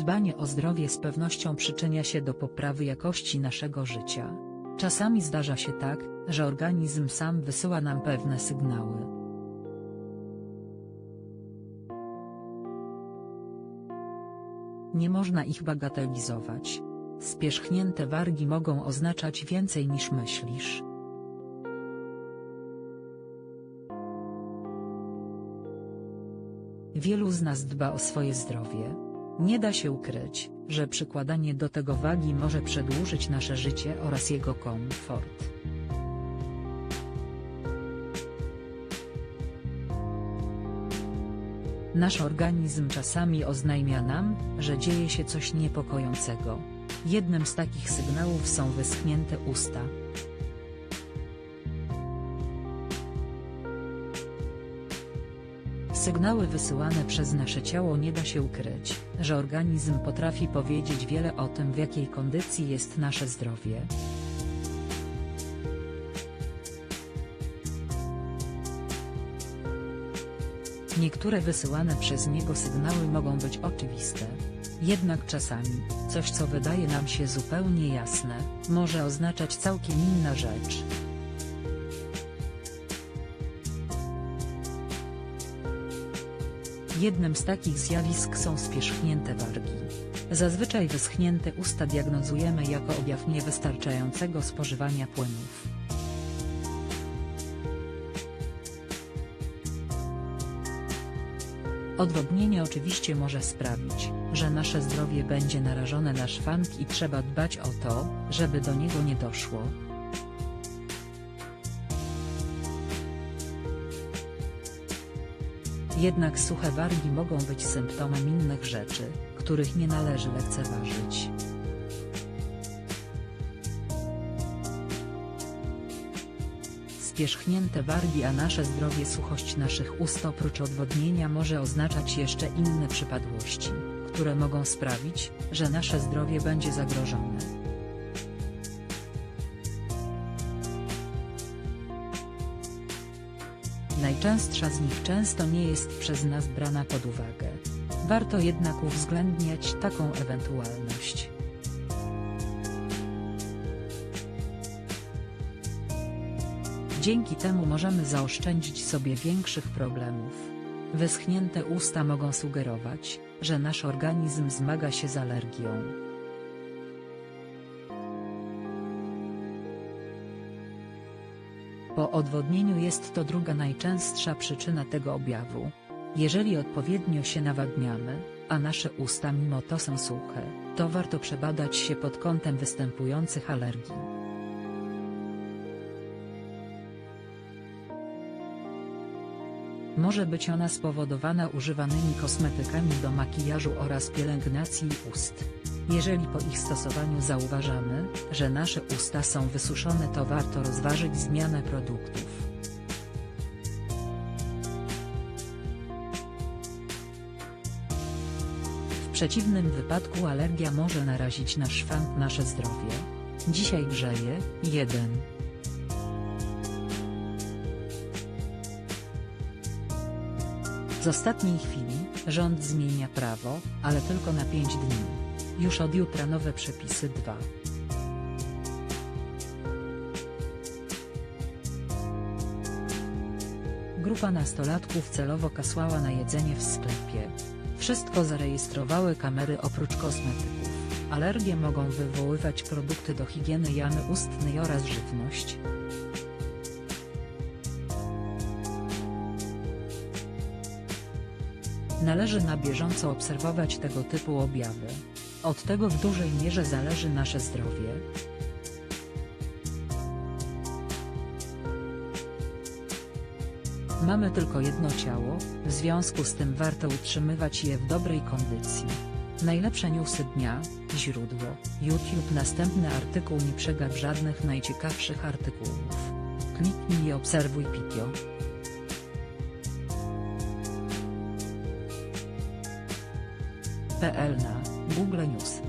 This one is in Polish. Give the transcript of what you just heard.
Dbanie o zdrowie z pewnością przyczynia się do poprawy jakości naszego życia. Czasami zdarza się tak, że organizm sam wysyła nam pewne sygnały. Nie można ich bagatelizować. Spierzchnięte wargi mogą oznaczać więcej niż myślisz. Wielu z nas dba o swoje zdrowie. Nie da się ukryć, że przykładanie do tego wagi może przedłużyć nasze życie oraz jego komfort. Nasz organizm czasami oznajmia nam, że dzieje się coś niepokojącego. Jednym z takich sygnałów są wyschnięte usta. Sygnały wysyłane przez nasze ciało nie da się ukryć, że organizm potrafi powiedzieć wiele o tym w jakiej kondycji jest nasze zdrowie. Niektóre wysyłane przez niego sygnały mogą być oczywiste. Jednak czasami, coś co wydaje nam się zupełnie jasne, może oznaczać całkiem inna rzecz. Jednym z takich zjawisk są spierzchnięte wargi. Zazwyczaj wyschnięte usta diagnozujemy jako objaw niewystarczającego spożywania płynów. Odwodnienie oczywiście może sprawić, że nasze zdrowie będzie narażone na szwank i trzeba dbać o to, żeby do niego nie doszło. Jednak suche wargi mogą być symptomem innych rzeczy, których nie należy lekceważyć. Spierzchnięte wargi a nasze zdrowie suchość naszych ust oprócz odwodnienia może oznaczać jeszcze inne przypadłości, które mogą sprawić, że nasze zdrowie będzie zagrożone. Najczęstsza z nich często nie jest przez nas brana pod uwagę. Warto jednak uwzględniać taką ewentualność. Dzięki temu możemy zaoszczędzić sobie większych problemów. Wyschnięte usta mogą sugerować, że nasz organizm zmaga się z alergią. Po odwodnieniu jest to druga najczęstsza przyczyna tego objawu. Jeżeli odpowiednio się nawadniamy, a nasze usta mimo to są suche, to warto przebadać się pod kątem występujących alergii. Może być ona spowodowana używanymi kosmetykami do makijażu oraz pielęgnacji ust. Jeżeli po ich stosowaniu zauważamy, że nasze usta są wysuszone to warto rozważyć zmianę produktów. W przeciwnym wypadku alergia może narazić na szwank nasze zdrowie. Dzisiaj grzeje, 1. Z ostatniej chwili, rząd zmienia prawo, ale tylko na 5 dni. Już od jutra nowe przepisy 2. Grupa nastolatków celowo kasłała na jedzenie w sklepie. Wszystko zarejestrowały kamery oprócz kosmetyków. Alergie mogą wywoływać produkty do higieny jamy ustnej oraz żywność. Należy na bieżąco obserwować tego typu objawy. Od tego w dużej mierze zależy nasze zdrowie. Mamy tylko jedno ciało, w związku z tym warto utrzymywać je w dobrej kondycji. Najlepsze newsy dnia, źródło, YouTube Następny artykuł nie przegap żadnych najciekawszych artykułów. Kliknij i obserwuj Pitio. PL na Google News